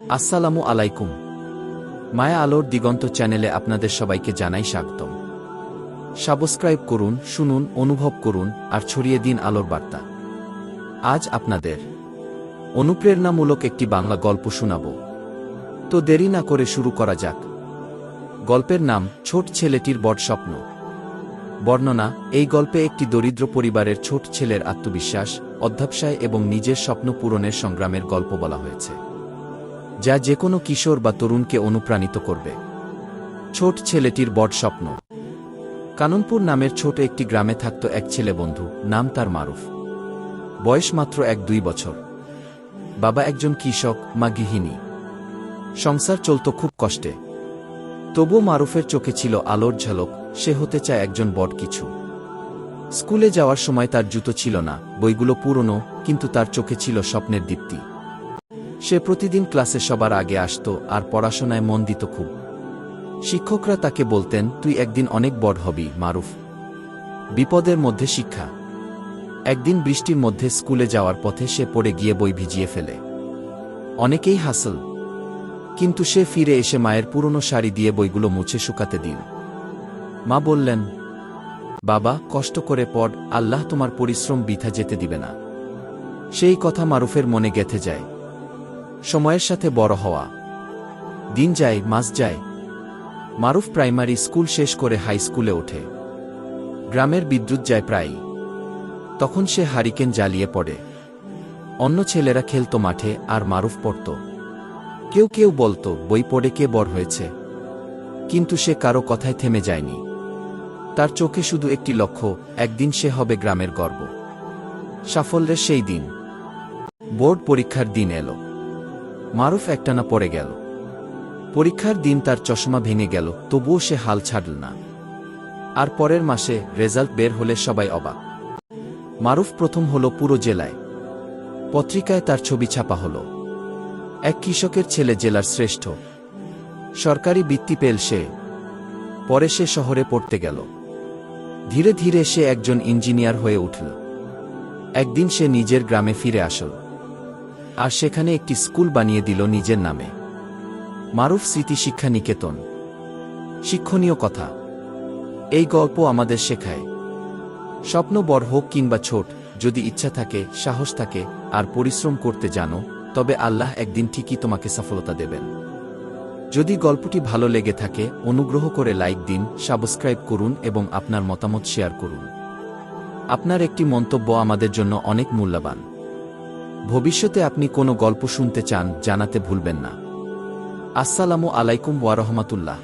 আসসালামু আলাইকুম। মায়া আলোর দিগন্ত চ্যানেলে আপনাদের সবাইকে জানাই স্বাগতম। সাবস্ক্রাইব করুন, শুনুন, অনুভব করুন আর ছড়িয়ে দিন আলোর বার্তা। আজ আপনাদের অনুপ্রেরণামূলক একটি বাংলা গল্প শোনাব। তো দেরি না করে শুরু করা যাক। গল্পের নাম, ছোট ছেলেটির বড় স্বপ্ন। বর্ণনা, এই গল্পে একটি দরিদ্র পরিবারের ছোট ছেলের আত্মবিশ্বাস, অধ্যাবসায় এবং নিজের স্বপ্ন পূরণের সংগ্রামের গল্প বলা হয়েছে। যা যে কোনো কিশোর বা তরুণকে অনুপ্রাণিত করবে। ছোট ছেলেটির বড় স্বপ্ন। কাননপুর নামের ছোট একটি গ্রামে থাকত এক ছেলে বন্ধু, নাম তার মারুফ। বয়স মাত্র এক দুই বছর। বাবা একজন কৃষক, মা গৃহিণী। সংসার চলত খুব কষ্টে। তবু মারুফের চোখে ছিল আলোর ঝলক, সে হতে চায় একজন বট কিছু। স্কুলে যাওয়ার সময় তার জুতো ছিল না, বইগুলো পুরনো, কিন্তু তার চোখে ছিল স্বপ্নের দীপ্তি। সে প্রতিদিন ক্লাসে সবার আগে আসত আর পড়াশোনায় মন দিত খুব। শিক্ষকরা তাকে বলতেন, তুই একদিন অনেক বড় হবি, মারুফ। বিপদের মধ্যে শিক্ষা। একদিন বৃষ্টির মধ্যে স্কুলে যাওয়ার পথে সে পড়ে গিয়ে বই ভিজিয়ে ফেলে। অনেকেই হাসল। কিন্তু সে ফিরে এসে মায়ের পুরনো শাড়ি দিয়ে বইগুলো মুছে শুকাতে দিন মা বললেন, বাবা, কষ্ট করে পড়, আল্লাহ তোমার পরিশ্রম বৃথা যেতে দিবে না। সেই কথা মারুফের মনে গেথে যায়। সময়ের সাথে বড় হওয়া। দিন যায়, মাস যায়। মারুফ প্রাইমারি স্কুল শেষ করে হাই স্কুলে ওঠে। গ্রামের বিদ্যুৎ যায় প্রায়ই। তখন সে হারিকেন জ্বালিয়ে পড়ে। অন্য ছেলেরা খেলত মাঠে আর মারুফ পড়ত। কেউ কেউ বলতো, বই পড়ে কে বড় হয়েছে? কিন্তু সে কারও কথায় থেমে যায়নি। তার চোখে শুধু একটি লক্ষ্য, একদিন সে হবে গ্রামের গর্ব। সাফল্যের সেই দিন। বোর্ড পরীক্ষার দিন এলো। মারুফ একটানা পড়ে গেল। পরীক্ষার দিন তার চশমা ভেঙে গেল, তবুও সে হাল ছাড়ল না। আর পরের মাসে রেজাল্ট বের হলে সবাই অবাক। মারুফ প্রথম হল পুরো জেলায়। পত্রিকায় তার ছবি ছাপা হল। এক কৃষকের ছেলে জেলার শ্রেষ্ঠ। সরকারি বৃত্তি পেল সে। পরে সে শহরে পড়তে গেল। ধীরে ধীরে সে একজন ইঞ্জিনিয়ার হয়ে উঠল। একদিন সে নিজের গ্রামে ফিরে আসল। আর সেখানে একটি স্কুল বানিয়ে দিল নিজের নামে। মারুফ স্মৃতি শিক্ষা নিকেতন। শিক্ষণীয় কথা। এই গল্প আমাদের শেখায়। স্বপ্ন বড় হোক কিংবা ছোট, যদি ইচ্ছা থাকে, সাহস থাকে, আর পরিশ্রম করতে জানো, তবে আল্লাহ একদিন ঠিকই তোমাকে সফলতা দেবেন। যদি গল্পটি ভালো লেগে থাকে, অনুগ্রহ করে লাইক দিন, সাবস্ক্রাইব করুন এবং আপনার মতামত শেয়ার করুন। আপনার একটি মন্তব্য আমাদের জন্য অনেক মূল্যবান। ভবিষ্যতে আপনি কোনো গল্প শুনতে চান জানাতে ভুলবেন না। আসসালামু আলাইকুম ওয়ারহমাতুল্লাহ